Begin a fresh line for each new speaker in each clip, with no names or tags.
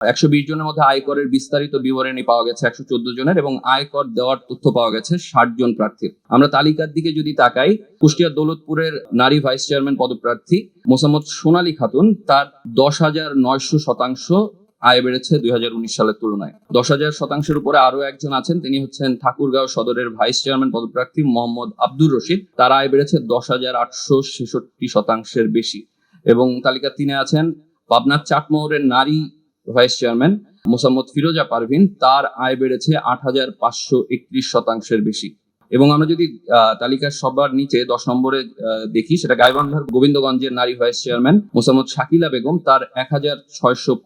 একশো বিশ জনের মধ্যে আয়করের বিস্তারিত বিবরণী পাওয়া গেছে একশো চোদ্দ জনের এবং আয়কর দেওয়ার তথ্য পাওয়া গেছে ষাট জন প্রার্থীর আমরা তালিকার দিকে যদি তাকাই, কুষ্টিয়া দৌলতপুরের নারী ভাইস চেয়ারম্যান পদপ্রার্থী মোসাম্মদ সোনালী খাতুন, তার দশ হাজার নয়শো শতাংশ আয় বেড়েছে দুই হাজার উনিশ সালের তুলনায়। দশ হাজার শতাংশের উপরে আরও একজন আছেন, তিনি হচ্ছেন ঠাকুরগাঁও সদরের ভাইস চেয়ারম্যান পদপ্রার্থী মোহাম্মদ আব্দুর রশিদ। তার আয় বেড়েছে দশ হাজার আটশো ছেষট্টি শতাংশের বেশি। এবং তালিকা তিনে আছেন পাবনার চাটমোহরের নারী ভাইস চেয়ারম্যান মোসাম্মদ ফিরোজা পারভিন তার আয় বেড়েছে আট হাজার পাঁচশো একত্রিশ শতাংশের বেশি। এবং আমরা যদি তালিকার সবার নিচে দশ নম্বরে দেখি, সেটা গাইবান্ধার গোবিন্দগঞ্জের নারী ভাইস চেয়ারম্যান মোসাম্মদ শাকিলা বেগম, তার এক হাজার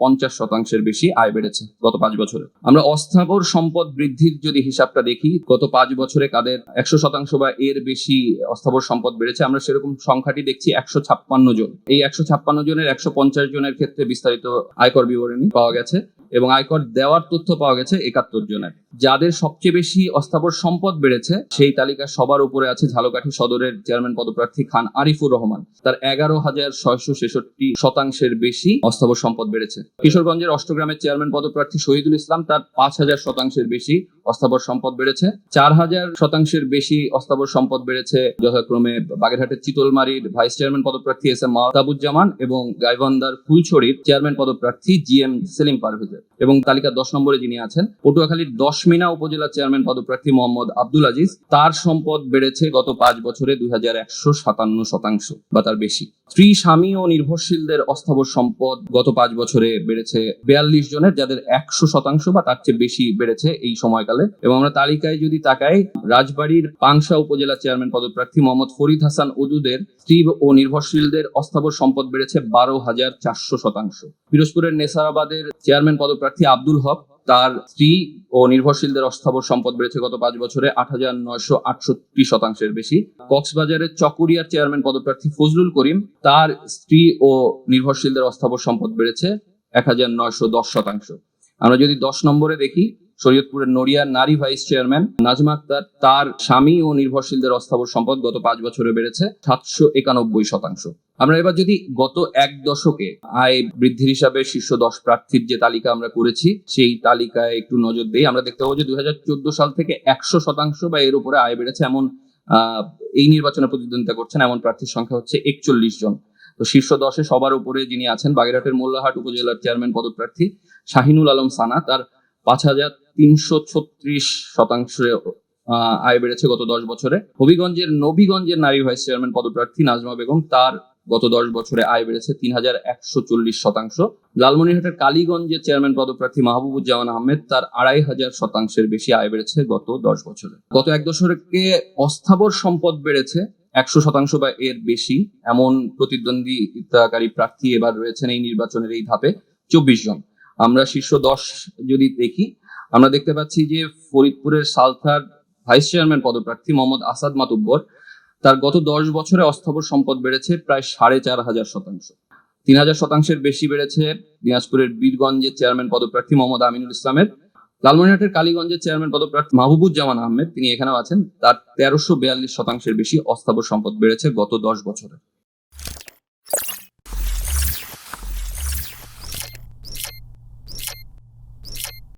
পঞ্চাশ শতাংশের বেশি আয় বেড়েছে গত পাঁচ বছরে। আমরা অস্থাবর সম্পদ বৃদ্ধির যদি হিসাবটা দেখি, গত পাঁচ বছরে কাদের একশো শতাংশ বা এর বেশি অস্থাবর সম্পদ বেড়েছে, আমরা সেরকম সংখ্যাটি দেখছি একশো ছাপ্পান্ন জন। এই একশো ছাপ্পান্ন জনের একশো পঞ্চাশ জনের ক্ষেত্রে বিস্তারিত আয়কর বিবরণী পাওয়া গেছে। এবং আয়কর দেওয়ার তথ্য পাওয়া গেছে একাত্তর জনের। যাদের সবচেয়ে বেশি অস্থাবর সম্পদ বেড়েছে, সেই তালিকার সবার উপরে আছে ঝালকাঠি সদরের চেয়ারম্যান পদপ্রার্থী খান আরিফুর রহমান। তার এগারো হাজার ছয়শো ছেষট্টি শতাংশের বেশি অস্থাবর সম্পদ বেড়েছে। কিশোরগঞ্জের অষ্টগ্রামের চেয়ারম্যান পদপ্রার্থী শহীদুল ইসলাম তার পাঁচ হাজার শতাংশের বেশি অস্থাবর সম্পদ বেড়েছে। চার হাজার শতাংশের বেশি অস্থাবর সম্পদ বেড়েছে যথাক্রমে বাগেরহাটের চিতলমারির ভাইস চেয়ারম্যান পদপ্রার্থী এস এম মাহতাবুজ্জামান এবং গাইবান্ধার ফুলছড়ির চেয়ারম্যান পদপ্রার্থী জি এম সেলিম পারভেজের। এবং তালিকার দশ নম্বরে যিনি আছেন, পটুয়াখালীর দশমিনা উপজেলা চেয়ারম্যান পদপ্রার্থী মোহাম্মদ আব্দুল আজিজ। তার সম্পদ বেড়েছে গত পাঁচ বছরে দুই হাজার একশো সাতান্ন শতাংশ বা তার বেশি। স্ত্রী, স্বামী ও নির্ভরশীলদের অস্থাবর সম্পদ গত পাঁচ বছরে বেড়েছে বেয়াল্লিশ জনের, যাদের একশো শতাংশ বা তার চেয়ে বেশি বেড়েছে এই সময়কালে। এবং আমরা তালিকায় যদি তাকাই, রাজবাড়ির পাংশা উপজেলা চেয়ারম্যান পদপ্রার্থী মোহাম্মদ ফরিদ হাসান ওদুদের স্ত্রী ও নির্ভরশীলদের অস্থাবর সম্পদ বেড়েছে বারো হাজার চারশো শতাংশ। পিরোজপুরের নেসারাবাদের চেয়ারম্যান পদপ্রার্থী আব্দুল হক তার স্ত্রী ও নির্ভরশীলদের অস্থাবর সম্পদ বেড়েছে গত পাঁচ বছরে আট হাজার নয়শো আটষট্টি শতাংশের বেশি। কক্সবাজারের চকুরিয়ার চেয়ারম্যান পদপ্রার্থী ফজলুল করিম তার স্ত্রী ও নির্ভরশীলদের অস্থাবর সম্পদ বেড়েছে এক হাজার নয়শো দশ শতাংশ। আমরা যদি দশ নম্বরে দেখি শরীয়তপুরের নড়িয়ার নারী ভাইস চেয়ারম্যান নাজমা আক্তার, তার স্বামী ও নির্ভরশীলদের অস্থাবর সম্পদ গত পাঁচ বছরে বেড়েছে সাতশো একানব্বই শতাংশ। আমরা এবার যদি গত এক দশকে আয় বৃদ্ধির হিসাবে শীর্ষ দশ প্রার্থীর যে তালিকা আমরা করেছি, সেই তালিকায় একটু নজর দিই, আমরা দেখতে পাবো যে দুই সাল থেকে একশো শতাংশ বা এর উপরে আয় বেড়েছে এমন এই নির্বাচনে প্রতিদ্বন্দ্বিতা করছেন এমন প্রার্থীর সংখ্যা হচ্ছে একচল্লিশ জন। তো শীর্ষ দশে সবার উপরে যিনি আছেন, বাগেরহাটের মোল্লাহাট উপজেলার চেয়ারম্যান পদপ্রার্থী শাহিনুল আলম সানা, তার পাঁচ হাজার তিনশো ছত্রিশ শতাংশ আয় বেড়েছে গত দশ বছরে। হবিগঞ্জের নবীগঞ্জের নারী ভাইস চেয়ারম্যান পদপ্রার্থী নাজমা বেগম, তার গত দশ বছরে আয় বেড়েছে তিন হাজার একশো চল্লিশ শতাংশ। লালমনিরহাটের কালীগঞ্জের চেয়ারম্যান পদপ্রার্থী মাহবুবুজ্জামান আহমেদ, তার আড়াই হাজার শতাংশের বেশি আয় বেড়েছে গত দশ বছরে। গত এক দশকে অস্থাবর সম্পদ বেড়েছে একশো শতাংশ বা এর বেশি, এমন প্রতিদ্বন্দ্বিতাকারী প্রার্থী এবার রয়েছেন এই নির্বাচনের এই ধাপে চব্বিশ জন। আমরা শীর্ষ দশ যদি দেখি আমরা দেখতে পাচ্ছি যে ফরিদপুরের সালথার ভাইস চেয়ারম্যান পদপ্রার্থী মোহাম্মদ আসাদ মাতুব্বর তার গত দশ বছরে অস্থাবর সম্পদ বেড়েছে প্রায় সাড়ে চার হাজার শতাংশ। তিন হাজার শতাংশের বেশি বেড়েছে দিনাজপুরের বীরগঞ্জের চেয়ারম্যান পদপ্রার্থী মোহাম্মদ আমিনুল ইসলামের। লালমনিরহাটের কালীগঞ্জের চেয়ারম্যান পদপ্রার্থী মাহবুবুজ্জামান আহমেদ, তিনি এখানেও আছেন, তার তেরোশো বিয়াল্লিশ শতাংশের বেশি অস্থাবর সম্পদ বেড়েছে গত দশ বছরে।